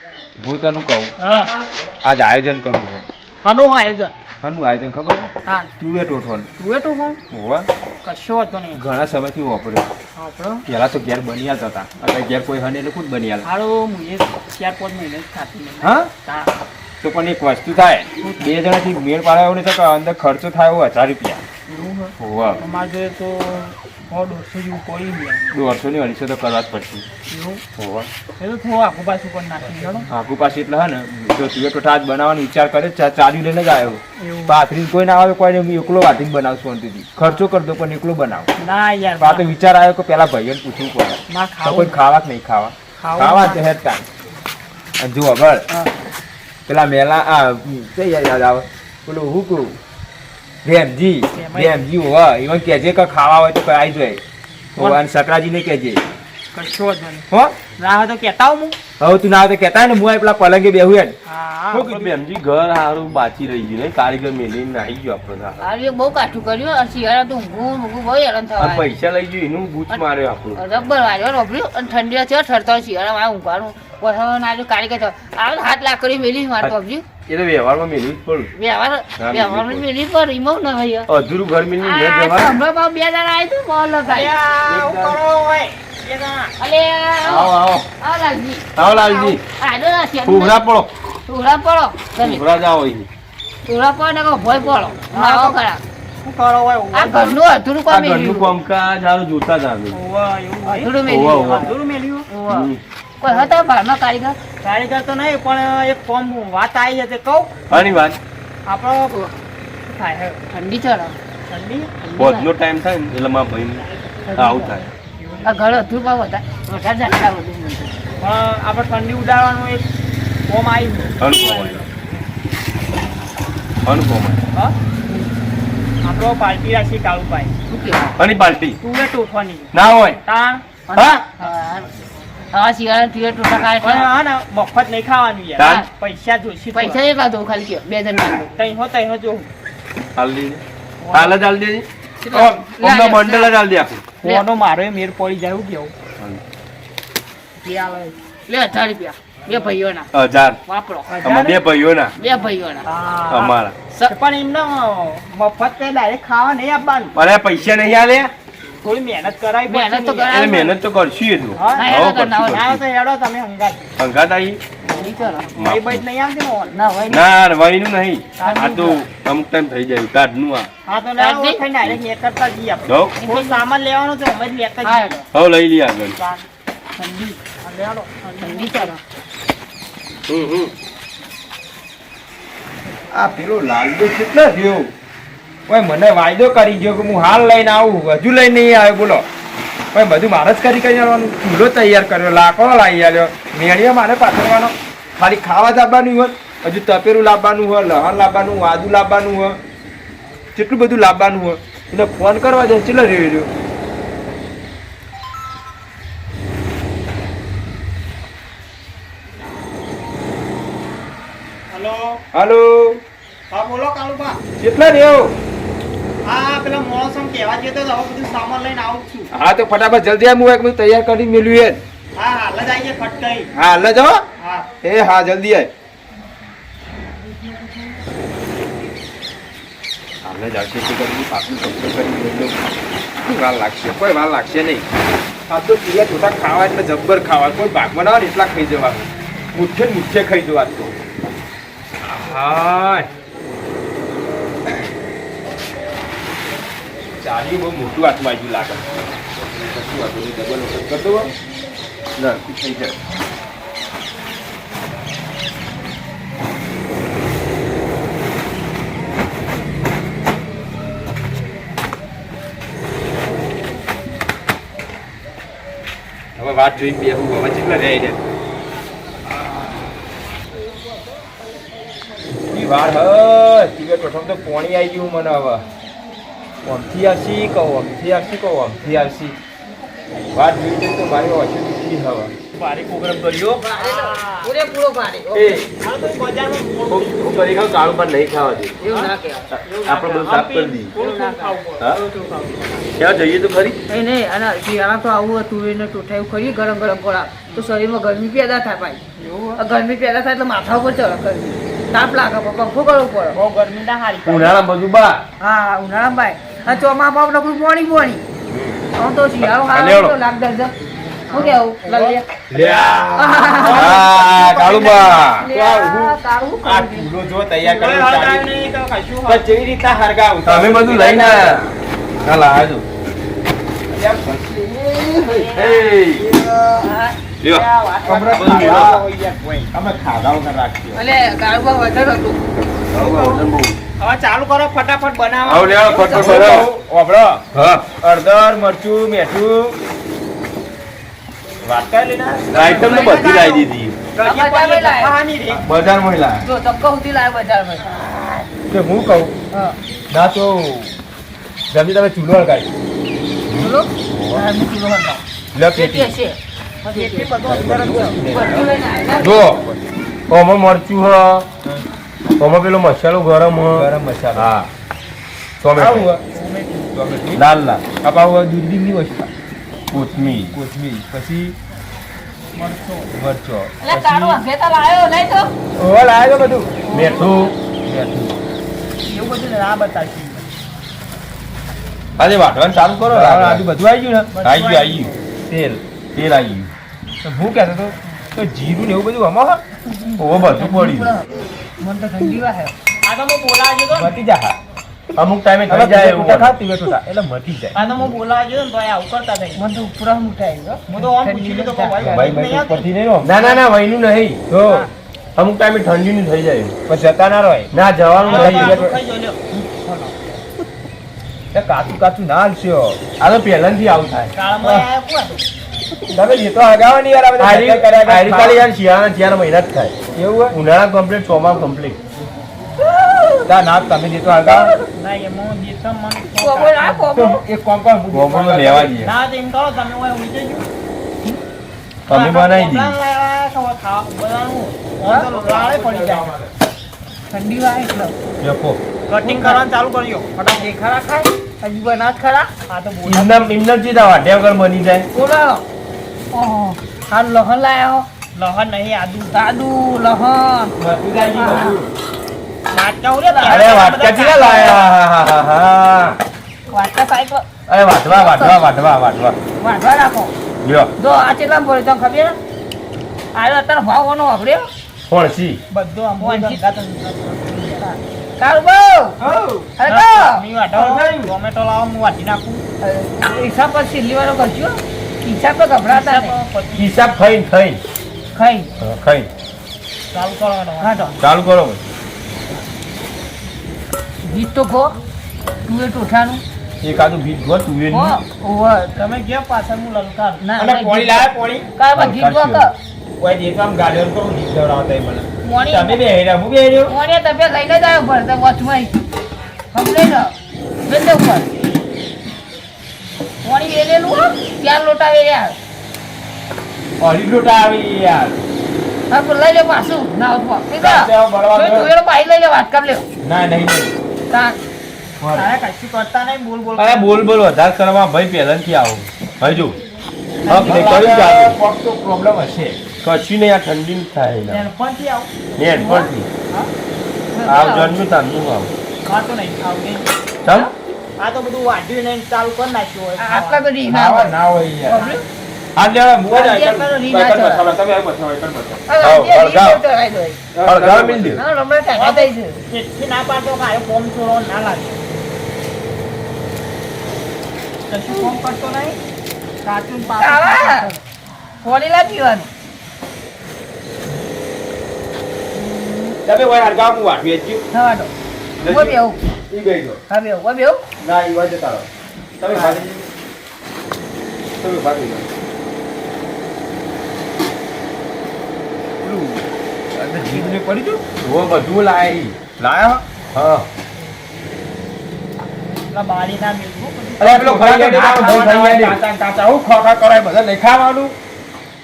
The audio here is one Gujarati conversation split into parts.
તને કહું? આજ આયોજન કરવું છે. આનું આયોજન? શાનું આયોજન ખબર હા. તું એ ટોઠવાનું તું એ હોવા. કશો હતો નહીં. ઘણા સમયથી વાપર્યો. પહેલાં પહેલા તો ઘેર બની આવતા હતા. અત્યારે ઘેર કોઈ હને એટલે ખુદ બની હારો મુએ ચાર પાંચ મહિને ખાતી હા? તો પણ એક વસ્તુ થાય. બે જણાથી મેળ પાડાયો ને તો અંદર ખર્ચો થાય હજાર રૂપિયા. હોવા. અમારે તો દોઢસો જેવું પડી ગયા દોઢસો ની અઢીસો તો કરવા જ પડશે. એવું? એ તો થોડું આખું પાછું પણ નાખી દેવાનો આખું પાસે એટલે હે ને જો તું એ ટોઠા બનાવવાનો વિચાર કરે ચા- ચાલ્યું લઈને જ આવ્યો. એવું. કોઈ ના આવે કોઈ નહીં, હું એકલો વાટીને બનાવશું શાંતિથી. ખર્ચો કરતો પણ એકલો બનાવ. ના યાર તો આ તો વિચાર આવ્યો કે પેલા ભાઈએ પૂછવું પડે. કોઈ ખાવા કે નહીં ખાવા? ખાવા જ હેડ કાંઈ. અને જુઓ પેલા મેલા આ યાદ આવે. પેલું હું કહું બેનજી રેમજી હોવા ઈવન કહેજે કે ખાવા હોય તો કરાઈ જોઈએ ભગવાન શકરાજીને કહેજે. કશો જ નહીં. હો? ના હોય તો કેતા હું હવે તું ના આવે તો કેતા ને હું પેલા પલંગે બેહું એમ હા શું કીધું? બેનજી ઘર હારું બાચી રહી ગયું ને કારીગર મેલીને નાહી ગયો આપણો તો. બહુ કાઠું કર્યું શિયાળા તો ઊંઘું ઊંઘું બહુ હેરાન થવા પૈસા લઈ ગયું એનું બૂચ માર્યો આપણું. રબર વાળ્યો રોપડ્યું અને ઠંડી છે ઠરતો શિયાળા માં ઊંઘવાનું. વસાવાનું આજે કારીગર થયો આવે હાથ લાખ કરી મેલી મારે પબજી એ તો વ્યવહારમાં મેળવી જ પડું. વ્યવહાર હા, વ્યવહાર મેલી મેલી પર ભાઈ અધૂરું ઘર મેળવી ન આ હમણાં બે જણા આવ્યું તું બોલ આવો. આવો આવ લાલજી. આવો. લાલજી આડો પડો. ટુકડા પડો તમે જાઓ અહીં. પડો ને ભોય પડો. આવો કરા હતા કારીગર? તો નહીં પણ એક કોમ વાત આવી છે તે કહું. આની વાત. આપણો? ઠંડી ચડો. ઠંડી? ટાઈમ થાય ને એટલે મારા ભાઈ આવું થાય. આ ઘર અધૂર પાવ હતા વધારે જાણતા બધું પણ આપણે ઠંડી ઉડાડવાનું એક ફોર્મ આવ્યું આપણો પાર્ટી રાખી કાળુભાઈ? આની પાર્ટી તું એ ના હોય. તાણ? હા? શિયાળા ટીયર ટોટા ખાય પણ હા ને મફત નહીં ખાવાનું યાર. પૈસા જોઈશે પૈસા કેટલા દઉં ખાલી બે જણ ના તઈ હો તઈ હો જો હાલ દેજે. હાલ જ હાલ દેજે? અમને મંડળ જ હાલ દે ફોનો મારો એ મેર પડી જાય કેવું? લે હજાર રૂપિયા. બે ભાઈઓના. હજાર. વાપરો. અમે બે ભાઈઓના. બે ભાઈઓના. હા. અમારા. પણ એમને મફત ડાયરેક્ટ ખાવા નહીં આપવાનું. અરે પૈસા નહીં આલે. થોડી મહેનત કરાવી મહેનત તો ને મહેનત તો કરશું એ તો. ના, ના. ના હંગાત આવી. ને ઓન. ના હોય ને. નહીં. આ તો અમુક ટાઈમ થઈ જાય ના સામાન લેવાનું હવે લઈ લઈએ આગળ. આ પેલો કેટલો થયો? ઓય મને વાયદો કરી ગયો કે હું હાલ લઈને આવું. હજુ લઈને નહીં આવ્યો બોલો. ઓય બધું મારે જ કરી કરી આવવાનું ચૂલો તૈયાર કર્યો લાકડો લાવી આવ્યો મેળ્યો મારે પાથરવાનો. ખાલી ખાવા લાવવાનું હોય હજુ તપેરું લાવવાનું હોય લહણ લાવવાનું હોય આદુ લાવવાનું હોય કેટલું બધું લાવવાનું હોય. એટલે ફોન કરવા દે ચલો રહ્યો? હલો? હા બોલો કાલુબા. કેટલા રહ્યો? હા પેલા મોસમ કેવા જે તો હવે બધું સામાન લઈને આવું છું. હા તો ફટાફટ જલ્દી આમ હું એક બધું તૈયાર કરી મેલ્યું હા હાલ જ આવીએ ખટકાઈ હા હાલ જ હા. એ હા જલ્દી આય. આપણે જ આવશે તે કરી પાછું શબ્દ કરી વાર લાગશે? કોઈ વાર લાગશે નહીં. આ તો પીયા છોટા ખાવા એટલે જબ્બર ખાવા. કોઈ ભાગમાં ના એટલા ખાઈ જવા મુઠ્ઠે મુઠ્ઠે ખાઈ જવા તો હા ચાલી બહુ મોટું હાથમાં આવી લાગે. કશું વાંધો નહીં ડબલ કરતો ના થઈ જાય વાત જોઈ બેહું હવે કેટલા રહે ઈ વાર હ પ્રથમ તો પોણી આવી ગયું મને હવે. અમથી આવશી કહો ઓમથી આવશી કહો ઓમથી આવશી વાત જોઈ તો મારી ઓછી દુઃખી હવે. ભારે પ્રોગ્રામ કર્યો. પૂરેપૂરો ભારે. એ. હાલ તો બજારમાં હું કરી ખાવ કાળું પણ નહીં ખાવા દે. એવું ના કહેવાય. આપણે બધું સાફ કરી દઈએ. ક્યાં જઈએ તો ખરી નહીં નહીં અને શિયાળા તો આવું હતું એને ટોઠાયું ખરી ગરમ ગરમ ખોરાક. તો શરીરમાં ગરમી પેદા થાય ભાઈ. ગરમી પેદા થાય એટલે માથા ઉપર ચડે ગરમી. તાપ લાગે પંખો કરવો પડે. બહુ ગરમી ના હારી ઉનાળા બધું બા હા ઉનાળામાં ભાઈ. અને ચોમા બાપ નકરું પોણી પોણી તો શિયાળો હારો લાગ દર્જન. કેવું કાળુબા. આ? જો તૈયાર જેવી હરગાવ. તમે બધું લઈને આયા. ચાલ કરો ફટાફટ બનાવો. હા. હળદર મરચું મીઠું? આઈટમ તો બધી લાવી દીધી. બજાર લાયા. જો સુધી કે હું કહું? ના તો જમી તમે ચૂલો હળગાવી. ચૂલો. પેટી. હશે. જ. ઓમાં મરચું હ. ઓમાં પેલો મસાલો ગરમ હ. ગરમ મસાલો. હા. ટોમેટો. લાલ લાલ. આવું ની વસ્તુ. કોથમીર. કોથમીર. પછી મરચો. અલે તારું હંગે તો લાયો નહીં તો? ઓવા લાવ્યો બધું. મેથું. મેથું. એવું બધું ના બતાવશું. આજે વાટવાનું ચાલુ કરો આ આજુ બધું આવી ગયું ને? આવી ગયું આવી ગયું. તેલ. તેલ આવી ગયું. તો હું કહેતો તો તો જીરું ને એવું બધું આમાં ઓ બધું પડ્યું મને તો ઠંડી વાહે. આ તો હું બોલાવા તો. મટી જા અમુક ટાઈમે થઈ જાય એવું ટૂટા ખા, તુવેર ટૂટા. એટલે મટી જાય. આ હું બોલાવા ગયો ને તો એ આવું કરતા હતા મને તો ઉપરા મુઠાઈ ગયો હું. તો આમ પૂછી લીધો કે ભાઈ ભાઈ નહીં નહીં ના ના ના વહીનું નહીં. જો અમુક ટાઈમે ઠંડીનું થઈ જાય. પણ જતા ના રહે ના જવાનું નહીં. એ કાચું કાચું ના હાલશો. આ તો પહેલાથી આવું થાય? તમે જે તો યાર કર્યા યાર શિયાળા ચાર મહિના જ થાય. એવું હોય? ઉનાળા કમ્પ્લીટ ચોમા કમ્પ્લીટ ના ના તમે જે તો ના એમાં જે તમ મને કોબો ના કોબો એક કામ કર હું ગોમડું લેવા જઈએ ના તો કરો તમે ઓય ઊંચે જો. તમે બનાવી કોપરાને દઈએ. ખાવા બનાવવું. આમ તો લાળે પડી જાય. ઠંડી વાહે એટલે. જપો કટિંગ કરવાનું ચાલુ કરજો. ફટાફટ એ ખરા ખાય. હજી બનાત ખરા? આ તો બોલા. વગર બની જાય. બોલો. ઓહો. હાલ લહન લાયો લહન નહીં આદુ. સાદુ લહન જાય અરે વાટકા ચીલા લાયા હા, હા, હા, હા. વાટકા સાહેબ અરે વાઢવા વાઢવા વાઢવા વાઢવા વાટવા રાખો લ્યો જો આ કેટલા બોલે તમને ખબર આયો અત્યારે ભાવ કોનો વાપર્યો ફળસી બધો આમ કારું બહુ અરે તો મી વાટો ટોમેટો લાવો હું વાટી નાખું હિસાબ પર છેલ્લી વાળો કરજો હિસાબ તો ગભરાતા નહીં પછી હિસાબ ખાઈને ખાઈ હા, ખાઈને ચાલુ કરો હા તો ચાલુ કરો ગીત તો કહો તું એ ટોઠાનું એકાદું ગીત ગો તુવેર તમે ગયા પાછળ હું લલકાર? ના અને પોણી લાવે પોણી? બા ગીત ગો કા કોઈ દે કામ ગાડર તો હું ગીત ગવડાવતા એ મને. મોણી તમે બે હેરા હું બે હેરો? મોણી તમે લઈને જ આવ્યો પડે વચમાં સમજે ને? બેન દે ઉપર. મોણી વેલેલું હો ચાર લોટા વેલ્યા અઢી લોટા આવી યાર. હા પણ લઈ લે પાછું ના ઉઠવા. તું એનો પાઈ લઈ લે વાત કર લે. ના નહીં. અરે બોલ બોલ વધારે કરવા ભાઈ પહેલાથી આવો. હજુ હક નહીં કર્યું તો પ્રોબ્લેમ હશે. કશું નહીં આ ઠંડી થાય એના. નેનપણથી આવું. જન્મ્યું તારનું આવ આ તો નહીં આવું ચમ આ તો બધું વાટ્યું નહીં ચાલુ કરી નાખ્યું હોય. આટલા તો ના હોય હોય. ના હોય યાર. તમે હા, થવા દો. ઈ ગઈ ગયો હા. ના ઈ વાજે તારો તમે ભાગી તમે ભાગી પેલું જીભને પડી ગયું? ઓ બધું લાય લાયા? હા. અરે પેલો હું ખોખા કરાય બધા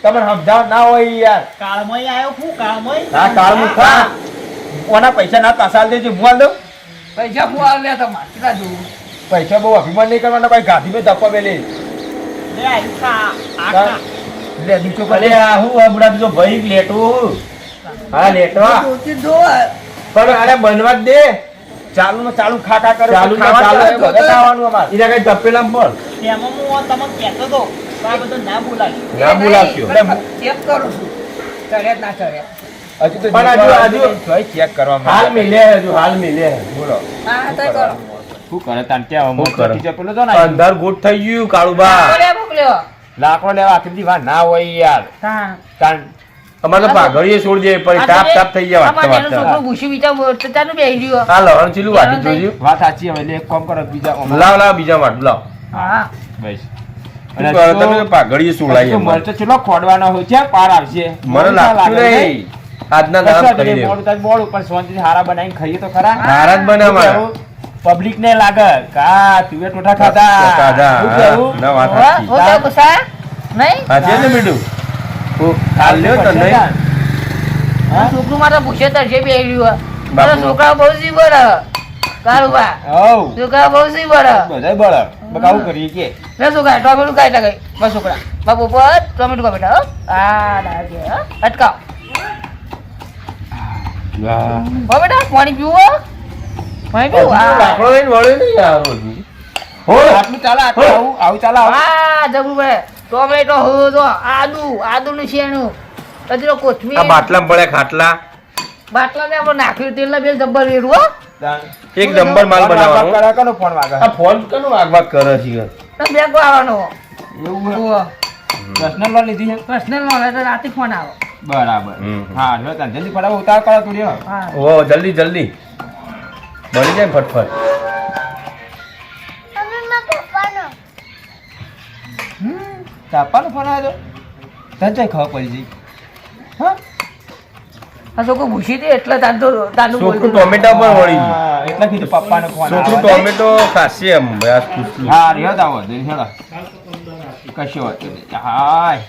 તમને સમજાવ ના હોય યાર. કાળમય આવ્યો હું કાળમય? ખા ઓના પૈસા ના પાછા દેજો હું આલ દઉં? પૈસા હું આવ લે તમારે કેટલા જોવું? પૈસા બહુ અભિમાન નહીં કરવાના ભાઈ ગાંધી મેં ધપ્પા મેલી લે દીચો ખા આ હું આ બુડા તો ભાઈ લેટું. હા લેટવા જોતી જો પણ અરે બનવા જ દે. ચાલુ નો ચાલુ ખા ખા કરો ચાલુ નો ચાલુ ખાવાનું અમારે. એના કઈ તપેલામ પણ તેમાં હું તમને કહેતો તો આ બધું ના બોલાય. ના બોલાવશો. ચેક કરું છું. ચડ્યા ના ચડ્યા હજુ તો પણ હજુ- હજુ- ચેક કરવા હાલ મિલે હજુ હાલ મિલે. બોલો. હા તો કરો? શું કરે તાન ત્યાં શું કરે? તો ને અંધાર ગુટ થઈ ગયું કાળુબા. મોકલ્યો લાકડો લેવા આખી વાર ના હોય યાર. હા. અમારે તો પાઘડીએ છોડી દે પછી ટાપ ટાપ થઈ ગયા વાગતા આમાં તેનું ભૂસી વિચાર તાનું બેહી રહ્યો આ લહણ ચીલું વાટી જોજો. વાત સાચી હવે એક કામ કરો બીજા લાવ લાવ બીજા વાટ લાવ. હા. બસ. તમે પાઘડીએ સોળાઈ હજુ તો મરચો ખોડવાનો હોય છે પાર આવશે? મને લાગતું નહીં. આજના દામ કરી દે મોડું ઉપર શાંતિથી હારા બનાવીને ખાઈએ તો ખરા. હારા જ બનાવવાના. પબ્લિક ને લાગે કા તુવે ટોઠા ખાધા? ખાધા, શું હા. કહેવું? ના વાત હો સાચી. તો ગુસ્સા. નહીં? સાચી ને બીડું હું. હાલ લ્યો તો નહીં. હા? છોકરું મારે ભૂસે તરશે બેહી રહ્યો બાપુ. મારા છોકરા બહુ સી બળ કારુબા હઉ. છોકરા બહુ સી બળ બધાય બળ. બકાવું કરીએ કે. લે છોકરા ટોમેટું કાઢી નાખે બસ છોકરા. બાપુ પર ટોમેટું બેટા આ ડાગે અટકાવ. વાહ. બેટા પાણી પીવું હો? પાણી પીવું હજુ તો આ લાકડો લઈને વળ્યો નહીં યાર હો. આટલું ચાલે આટલું આવું આવું ચાલે આવું. આ ટોમેટો હો તો આદુ આદુનું શેણું કોથમીર. આ બાટલામાં પડ્યા ખાટલા. બાટલા ને આપણે નાખ્યું તેલના બેલ જબ્બર વેરું હો. એક નંબર માલ ફોન વાગવા બનાવવાનો. કરે, કોનો ફોન વાગે? આ ફોન કનો વાગવાગ કરે છે તો બેંકો આવવાનો એવું. પર્સનલ લોન લીધી છે? પર્સનલમાં તો રાતે ફોન આવે. બરાબર. હા જલ્દી ફટાફટ ઉતાર કરો તું હા. ઓ જલ્દી જલ્દી. બની જાય ફટફટ. તાપાનો ફોન આવ્યો તને ચાઈ ખબર પડી જઈ હા? આ છોકરું ભૂસી દે એટલે તાન તો તાનું છોકરું ટોમેટા પર વળી એટલે કીધું પપ્પાનો ફોન છોકરું ટોમેટો ખાશે એમ ભાઈ આ કૂતરું. હા રહ્યો તાવો જઈ હેડો. કશો વાંધો નહીં. હાય.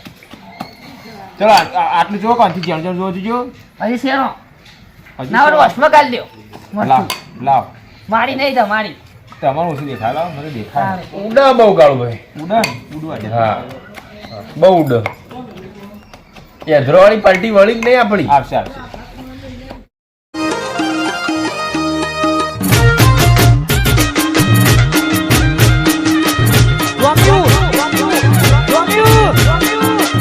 ચલો આટલું જો કોણથી જણ જણ જોજો જો હજી શેનો? હજી ના વસમાં કાઢી લાવ લાવ. મારી નહીં તો મારી. તમારું ઓછું દેખાય લાવ મને દેખાય. ઉડા બહુ ગાળું ભાઈ. ઉડા ઉડવા દે. હા. બહુ ઉડ. એ ધ્રોવાળી પાર્ટી વળી નહીં આપણી? આવશે આવશે.